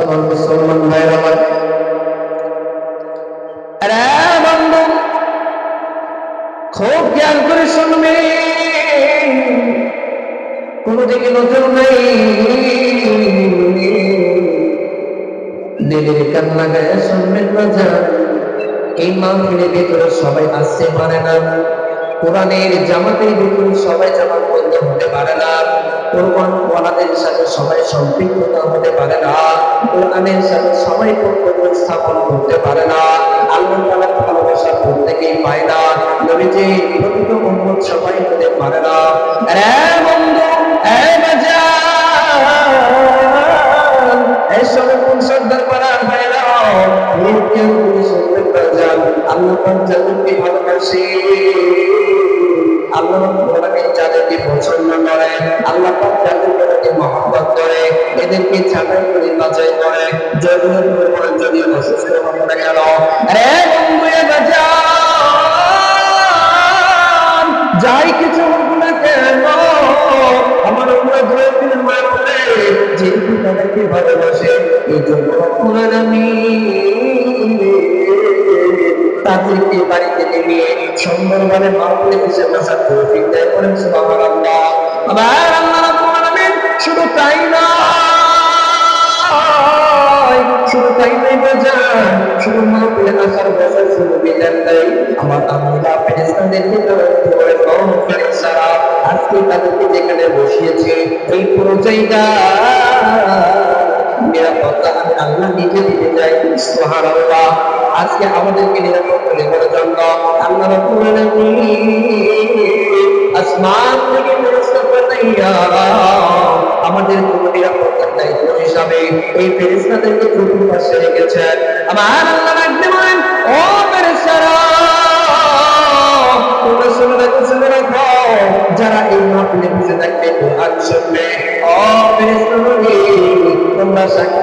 আমার মুসলমান ভাইয়ের আমার। খুব জ্ঞান করে শুনবে। কোনো দিকে নজর নেই। দিলের কান্না গায়ে শুনবেন না যান এই মাহফিলের ভিতরে সবাই আসতে পারে না। কোরআনের জামাতের ভিতরে সবাই জামাত বন্ধ হতে পারে না। কোরআন ওয়ালাদের সাথে সবাই সম্পৃক্ততা হতে পারে না, কোরআনের সাথে সবাই কর্তব্য স্থাপন করতে পারে না, আল্লাহ তাআলার ভালোবাসা প্রত্যেকেই পায় না, নবীজি প্রকৃত উম্মত সবাই হতে পারে না। বন্ধু আল্লাহ পছন্দ করে আল্লাহ পাক যাদেরকে মহব্বত করে, এদেরকে ছাঁটাই করে বাছাই করে অসুস্থ হতে গেল। যাই কিছু হোক না কেন, আমার উপরে ধরে দিন বলে যেহেতু তাদেরকে ভালোবাসে, এই জন্য কোরআন আমি তাদেরকে বাড়ি থেকে নিয়ে সুন্দরভাবে মাহফিলে এসে বসার তৌফিক দেয় করেন সুবহানাল্লাহ। আবার আল্লাহ রাব্বুল শুধু তাই না এই পুরো জায়গা নিরাপত্তা আমি আল্লাহ নিজে দিতে সুবহানাল্লাহ। আজকে আমাদেরকে নিরাপত্তা দেওয়ার জন্য আল্লাহ রাব্বুল আসমান থেকে ফেরেশতা পাঠাইয়া আমাদের জন্য নিরাপত্তার হিসাবে এই ফেরেশতাদেরকে চতুর্পাশে রেখেছেন। আমার আল্লাহ রাখতে ও ফেরেশতারা, তোমরা শুনে রাখো শুনে রাখো, যারা এই মাহফিলে বসে থাকবে, কোরআন শুনবে। ও ফেরেশতাগণ তোমরা সাক্ষী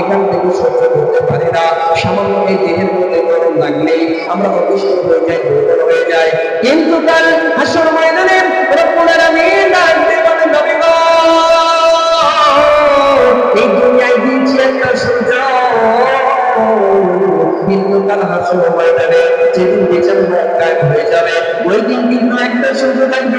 এখান থেকে সহ্য করতে পারি না। সামান্য এই দেহের মধ্যে গরম লাগলেই আমরা অতিষ্ঠ হয়ে যাই, দুর্বল হয়ে যাই। কিন্তু কাল হাসর ময়দানে রব্বুল আলামিন ডাকতে বলে নবী গো, এই দুনিয়ায় দিয়েছি একটা সূর্য। কিন্তু হাসর ময়দানে যেদিন বেচার হয়ে যাবে, ওই দিন কিন্তু একটা সূর্য থাকবে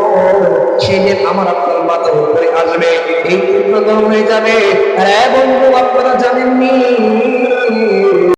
আমার আপনার মাথার উপরে আসবে। এই হয়ে যাবে। হ্যাঁ বন্ধু আপনারা জানেননি?